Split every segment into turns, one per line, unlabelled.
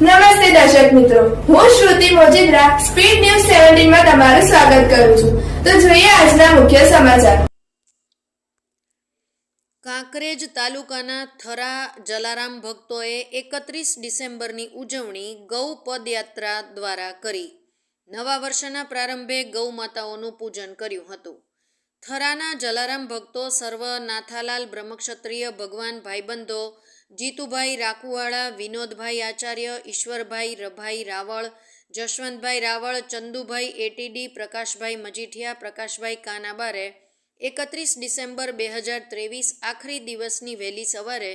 નમસ્તે દર્શક મિત્રો. હું શ્રુતિ મોજીદ્રા, સ્પીડ ન્યૂઝ સેવન્ટીનમાં તમારું સ્વાગત કરું છું. તો જોઈએ આજના મુખ્ય સમાચાર.
કાંકરેજ તાલુકાના થરા જલારામ ભક્તોએ એકત્રીસ ડિસેમ્બરની ઉજવણી ગૌ પદયાત્રા દ્વારા કરી. નવા વર્ષના પ્રારંભે ગૌ માતાઓનું પૂજન કર્યું હતું. થરાના જલારામ ભક્તો સર્વ નાથાલાલ બ્રહ્મક્ષત્રિય ભગવાન ભાઈબંધો જીતુભાઈ રાખુવાળા, વિનોદભાઈ આચાર્ય, ઈશ્વરભાઈ રભાઈ રાવળ, જશવંતભાઈ રાવળ, ચંદુભાઈ એટીડી, પ્રકાશભાઈ મજીઠિયા, પ્રકાશભાઈ કાનાબારે એકત્રીસ ડિસેમ્બર બે હજાર ત્રેવીસ આખરી દિવસની વહેલી સવારે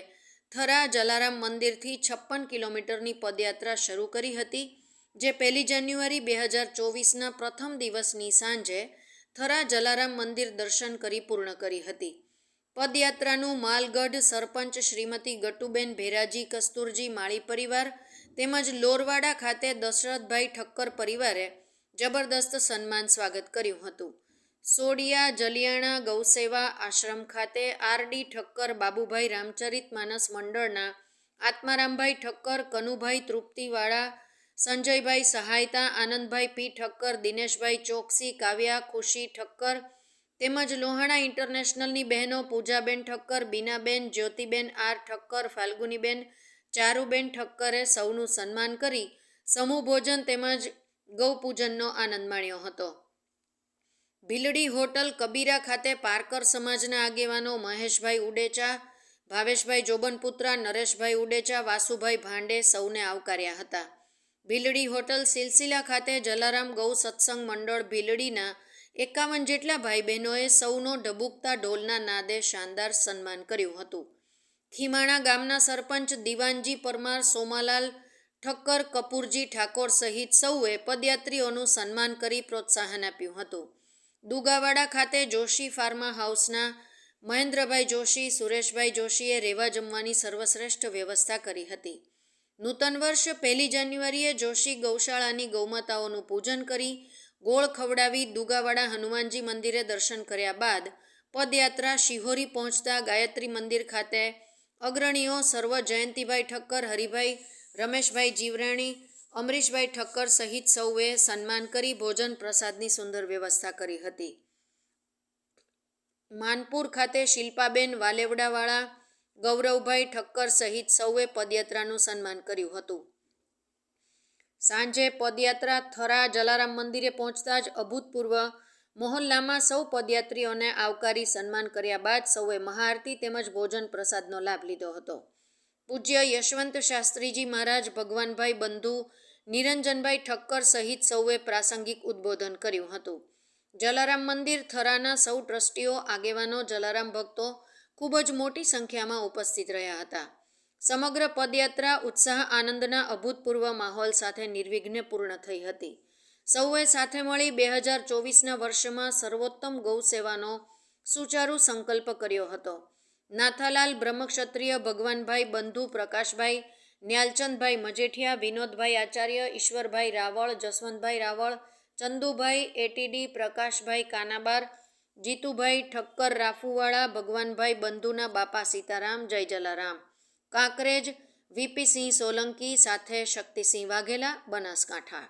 થરા જલારામ મંદિરથી છપ્પન કિલોમીટરની પદયાત્રા શરૂ કરી હતી, જે પહેલી જાન્યુઆરી બે હજાર ચોવીસના પ્રથમ દિવસની સાંજે થરા જલારામ મંદિર દર્શન કરી પૂર્ણ કરી હતી. પદયાત્રાનું માલગઢ સરપંચ શ્રીમતી ગટુબેન ભેરાજી કસ્તુરજી માળી પરિવાર તેમજ લોરવાડા ખાતે દશરથભાઈ ઠક્કર પરિવારે જબરદસ્ત સન્માન સ્વાગત કર્યું હતું. સોડિયા, જલિયાણા, ગૌસેવા આશ્રમ ખાતે આરડી ઠક્કર, બાબુભાઈ રામચરિત માનસ મંડળના આત્મારામભાઈ ઠક્કર, કનુભાઈ તૃપ્તિવાળા, સંજયભાઈ સહાયતા, આનંદભાઈ પી ઠક્કર, દિનેશભાઈ ચોકસી, કાવ્યા ખુશી ઠક્કર તેમજ લોહાણા ઇન્ટરનેશનલની બહેનો પૂજાબેન ઠક્કર, બીનાબેન, જ્યોતિબેન આર ઠક્કર, ફાલ્ગુનીબેન ચારુબેન ઠક્કરે સૌનું સન્માન કરી સમૂહ ભોજન તેમજ ગૌપૂજનનો આનંદ માણ્યો હતો. ભીલડી હોટલ કબીરા ખાતે પારકર સમાજના આગેવાનો મહેશભાઈ ઉડેચા, ભાવેશભાઈ જોબનપુત્રા, નરેશભાઈ ઉડેચા, વાસુભાઈ ભાંડે સૌને આવકાર્યા હતા. ભીલડી હોટલ સિલસિલા ખાતે જલારામ ગૌ સત્સંગ મંડળ ભીલડીના એકાવન જેટલા ભાઈ બહેનોએ સૌનો ઢબુકતા ઢોલના નાદે શાનદાર સન્માન કર્યું હતું. ખીમાણા ગામના સરપંચ દિવાનજી પરમાર, સોમાલાલ ઠક્કર, કપૂરજી ઠાકોર સહિત સૌએ પદયાત્રીઓનું સન્માન કરી પ્રોત્સાહન આપ્યું હતું. દુગાવાડા ખાતે જોશી ફાર્મા હાઉસના મહેન્દ્રભાઈ જોશી, સુરેશભાઈ જોશીએ રહેવા જમવાની સર્વશ્રેષ્ઠ વ્યવસ્થા કરી હતી. નૂતન વર્ષ પહેલી જાન્યુઆરીએ જોશી ગૌશાળાની ગૌમાતાઓનું પૂજન કરી ગોળ ખવડાવી દુગાવાડા હનુમાનજી મંદિરે દર્શન કર્યા બાદ પદયાત્રા શિહોરી પહોંચતા ગાયત્રી મંદિર ખાતે અગ્રણીઓ સર્વ જયંતિભાઈ ઠક્કર, હરિભાઈ રમેશભાઈ જીવરાણી, અમરીશભાઈ ઠક્કર સહિત સૌએ સન્માન કરી ભોજન પ્રસાદની સુંદર વ્યવસ્થા કરી હતી. માનપુર ખાતે શિલ્પાબેન વાલેવડાવાળા, ગૌરવભાઈ ઠક્કર સહિત સૌએ પદયાત્રાનું સન્માન કર્યું હતું. સાંજે પદયાત્રા થરા જલારામ મંદિરે પહોંચતા જ અભૂતપૂર્વ મોહલ્લામાં સૌ પદયાત્રીઓને આવકારી સન્માન કર્યા બાદ સૌએ મહાઆરતી તેમજ ભોજન પ્રસાદનો લાભ લીધો હતો. પૂજ્ય યશવંત શાસ્ત્રીજી મહારાજ, ભગવાનભાઈ બંધુ, નિરંજનભાઈ ઠક્કર સહિત સૌએ પ્રાસંગિક ઉદ્બોધન કર્યું હતું. જલારામ મંદિર થરાના સૌ ટ્રસ્ટીઓ, આગેવાનો, જલારામ ભક્તો ખૂબ જ મોટી સંખ્યામાં ઉપસ્થિત રહ્યા હતા. સમગ્ર પદયાત્રા ઉત્સાહ, આનંદના અભૂતપૂર્વ માહોલ સાથે નિર્વિઘ્ને પૂર્ણ થઈ હતી. સૌએ સાથે મળી બે હજાર ચોવીસના વર્ષમાં સર્વોત્તમ ગૌ સેવાનો સુચારુ સંકલ્પ કર્યો હતો. નાથાલાલ, બ્રહ્મક્ષત્રિય, ભગવાનભાઈ બંધુ, પ્રકાશભાઈ, ન્યાલચંદભાઈ મજેઠિયા, વિનોદભાઈ આચાર્ય, ઈશ્વરભાઈ રાવળ, જસવંતભાઈ રાવળ, ચંદુભાઈ એટીડી, પ્રકાશભાઈ કાનાબાર, જીતુભાઈ ઠક્કર રાફુવાળા, ભગવાનભાઈ બંધુના બાપા સીતારામ, જય જલારામ. કાંકરેજ વીપી સિંહ સોલંકી સાથે શક્તિસિંહ વાઘેલા બનાસકાંઠા.